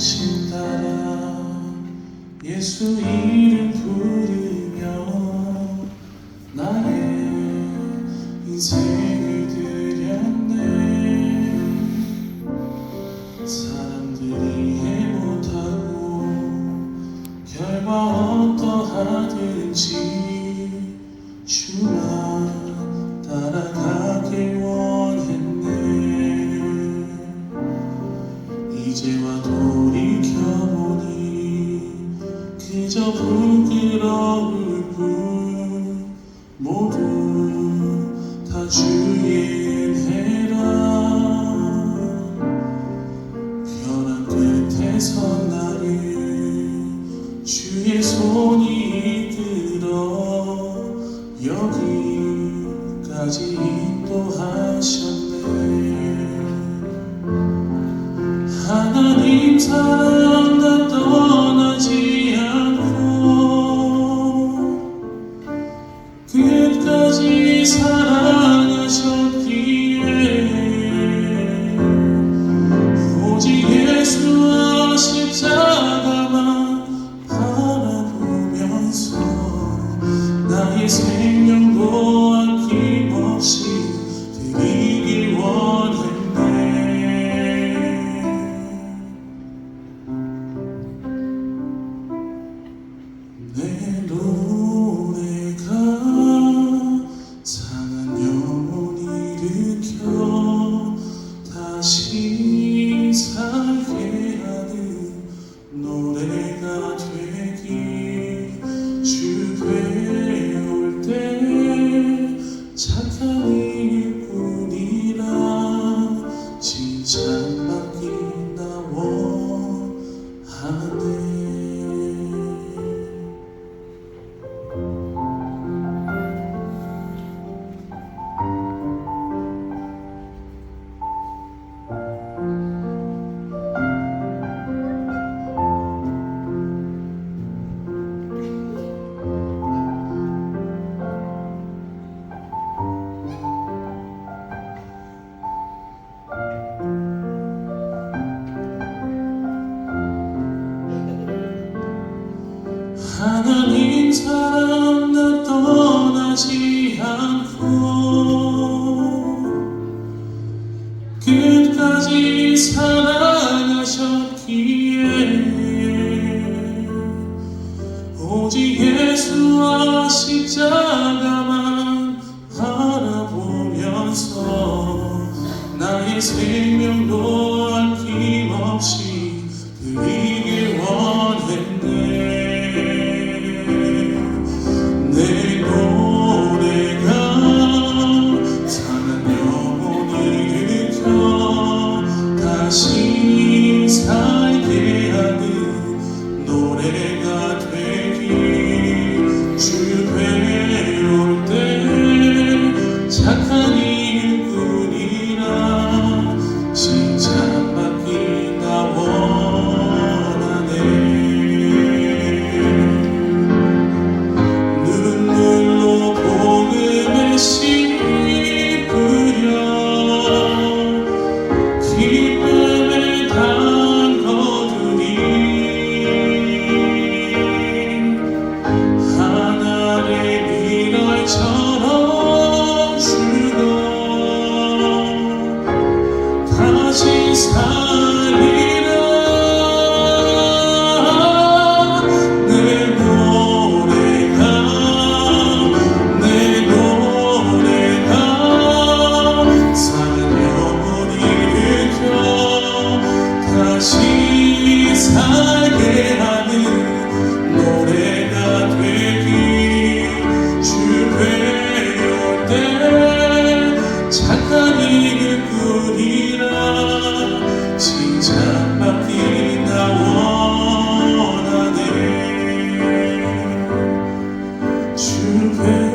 부르심 따라 예수 이름 부르며 나의 인생을 드렸네. 사람들이 해 못하고 결과 어떠하든지 이제와 돌이켜보니 그저 부끄러울 뿐. 모두 다 주의 은혜라. 변한 끝에서 나를 주의 손이 이끌어 여기까지. 하나님 사랑 나 떠나지 않고. 끝까지 사랑 하나님 사랑 나 떠나지 않고 끝까지 사랑하셨기에 오직 예수와 십자 está. to pay.